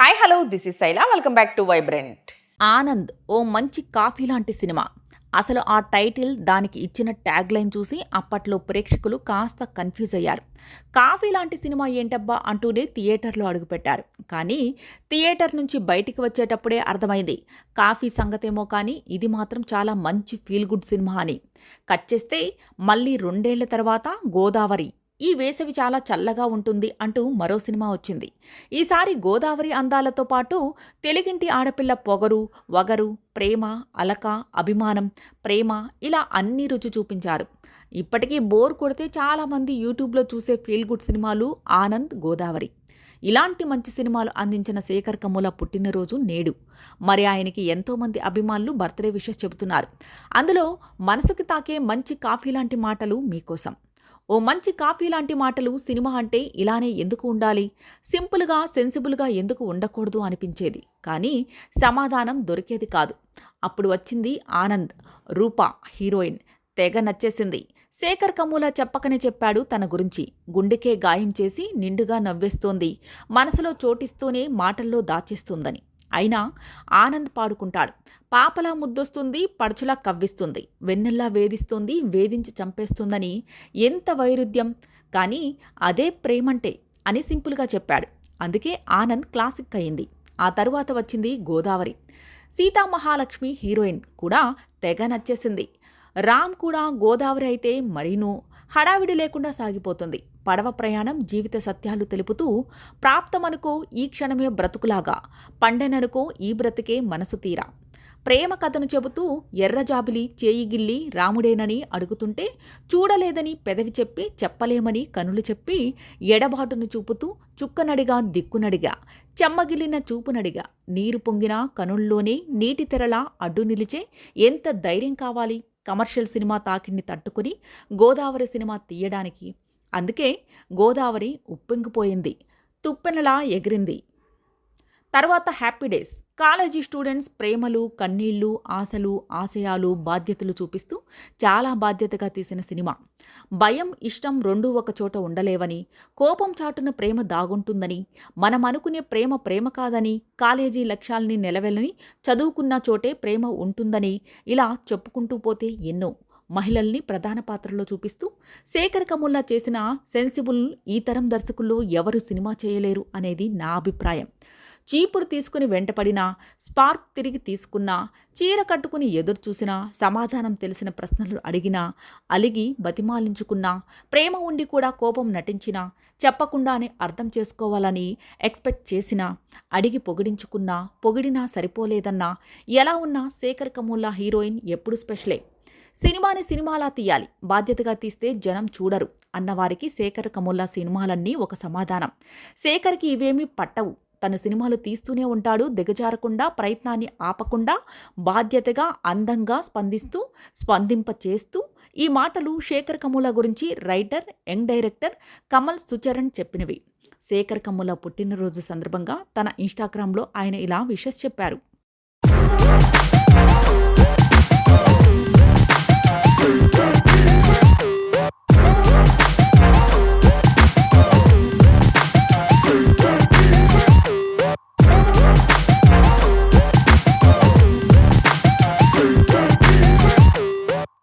Hi hello this is Shaila welcome back to vibrant Anand ఓ మంచి coffee లాంటి cinema. అసలు ఆ టైటిల్ దానికి ఇచ్చిన ట్యాగ్ లైన్ చూసి అప్పట్లో ప్రేక్షకులు కాస్త కన్ఫ్యూజ్ అయ్యారు. కాఫీ లాంటి సినిమా ఏంటబ్బా అంటూనే థియేటర్లో అడుగుపెట్టారు. కానీ థియేటర్ నుంచి బయటికి వచ్చేటప్పుడే అర్థమైంది. కాఫీ సంగతేమో కానీ ఇది మాత్రం చాలా మంచి ఫీల్ గుడ్ సినిమా అని. కట్ చేస్తే మళ్ళీ రెండేళ్ళ తర్వాత గోదావరి. ఈ వేసవి చాలా చల్లగా ఉంటుంది అంటూ మరో సినిమా వచ్చింది. ఈసారి గోదావరి అందాలతో పాటు తెలుగింటి ఆడపిల్ల పొగరు వగరు ప్రేమ అలక అభిమానం ప్రేమ ఇలా అన్ని రుచి చూపించారు. ఇప్పటికీ బోర్ కొడితే చాలామంది యూట్యూబ్లో చూసే ఫీల్ గుడ్ సినిమాలు ఆనంద్ గోదావరి. ఇలాంటి మంచి సినిమాలు అందించిన శేఖర్ కమ్ముల పుట్టినరోజు నేడు. మరి ఆయనకి ఎంతోమంది అభిమానులు బర్త్డే విషెస్ చెబుతున్నారు. అందులో మనసుకి తాకే మంచి కాఫీ లాంటి మాటలు మీకోసం. ఓ మంచి కాఫీ లాంటి మాటలు సినిమా అంటే ఇలానే ఎందుకు ఉండాలి? సింపుల్గా సెన్సిబుల్గా ఎందుకు ఉండకూడదు అనిపించేది. కానీ సమాధానం దొరికేది కాదు. అప్పుడు వచ్చింది ఆనంద్ రూప హీరోయిన్. తెగ నచ్చేసింది. శేఖర్ కమ్ముల చెప్పకనే చెప్పాడు తన గురించి. గుండెకే గాయం చేసి నిండుగా నవ్వేస్తోంది. మనసులో చోటిస్తూనే మాటల్లో దాచేస్తుందని. అయినా ఆనంద్ పాడుకుంటాడు. పాపలా ముద్దొస్తుంది పడుచులా కవ్విస్తుంది. వెన్నెల్లా వేధిస్తుంది వేధించి చంపేస్తుందని ఎంత వైరుధ్యం! కానీ అదే ప్రేమంటే అని సింపుల్గా చెప్పాడు. అందుకే ఆనంద్ క్లాసిక్ అయింది. ఆ తరువాత వచ్చింది గోదావరి. సీతామహాలక్ష్మి హీరోయిన్ కూడా తెగ నచ్చేసింది. రామ్ కూడా గోదావరి అయితే మరీనూ హడావిడి లేకుండా సాగిపోతుంది. పడవ ప్రయాణం జీవిత సత్యాలు తెలుపుతూ ప్రాప్తమనుకో ఈ క్షణమే బ్రతుకులాగా పండెననుకో ఈ బ్రతికే మనసు తీరా. ప్రేమ కథను చెబుతూ ఎర్రజాబిలి చేయిగిల్లి రాముడేనని అడుగుతుంటే చూడలేదని పెదవి చెప్పి చెప్పలేమని కనులు చెప్పి ఎడబాటును చూపుతూ చుక్కనడిగా దిక్కునడిగా చెమ్మగిలిన చూపునడిగా నీరు పొంగిన కనుల్లోనే నీటి తెరలా అడ్డు నిలిచే ఎంత ధైర్యం కావాలి? కమర్షియల్ సినిమా తాకిడిని తట్టుకుని గోదావరి సినిమా తీయడానికి అందుకే గోదావరి ఉప్పొంగిపోయింది తుప్పెనలా ఎగిరింది. తర్వాత హ్యాపీ డేస్. కాలేజీ స్టూడెంట్స్ ప్రేమలు కన్నీళ్ళు ఆశలు ఆశయాలు బాధ్యతలు చూపిస్తూ చాలా బాధ్యతగా తీసిన సినిమా. భయం ఇష్టం రెండూ ఒక చోట ఉండలేవని కోపం చాటున ప్రేమ దాగుంటుందని మనం అనుకునే ప్రేమ ప్రేమ కాదని కాలేజీ లక్ష్యాల్ని నిలవెలని చదువుకున్న చోటే ప్రేమ ఉంటుందని ఇలా చెప్పుకుంటూ పోతే ఎన్నో. మహిళల్ని ప్రధాన పాత్రలో చూపిస్తూ శేఖర్ కముల్లా చేసిన సెన్సిబుల్ ఈ తరం దర్శకుల్లో ఎవరు సినిమా చేయలేరు అనేది నా అభిప్రాయం. చీపురు తీసుకుని వెంటపడినా స్పార్క్ తిరిగి తీసుకున్నా చీర కట్టుకుని ఎదురు చూసినా సమాధానం తెలిసిన ప్రశ్నలు అడిగినా అలిగి బతిమాలించుకున్నా ప్రేమ ఉండి కూడా కోపం నటించినా చెప్పకుండానే అర్థం చేసుకోవాలని ఎక్స్పెక్ట్ చేసినా అడిగి పొగిడించుకున్నా పొగిడినా సరిపోలేదన్నా ఎలా ఉన్నా శేఖర్ కమూల్లా హీరోయిన్ ఎప్పుడు స్పెషలే? సినిమాని సినిమాలా తీయాలి. బాధ్యతగా తీస్తే జనం చూడరు. అన్నవారికి శేఖర్ కమోల్లా సినిమాలన్నీ ఒక సమాధానం. శేఖర్కి ఇవేమీ పట్టవు. తను సినిమాలు తీస్తూనే ఉంటాడు దిగజారకుండా ప్రయత్నాన్ని ఆపకుండా బాధ్యతగా అందంగా స్పందిస్తూ స్పందింప చేస్తూ ఈ మాటలు శేఖర్ కముల గురించి writer young director Kamal Sucharan చెప్పినవి. శేఖర్ కమ్ముల పుట్టినరోజు సందర్భంగా తన ఇన్స్టాగ్రామ్లో ఆయన ఇలా విషస్ చెప్పారు.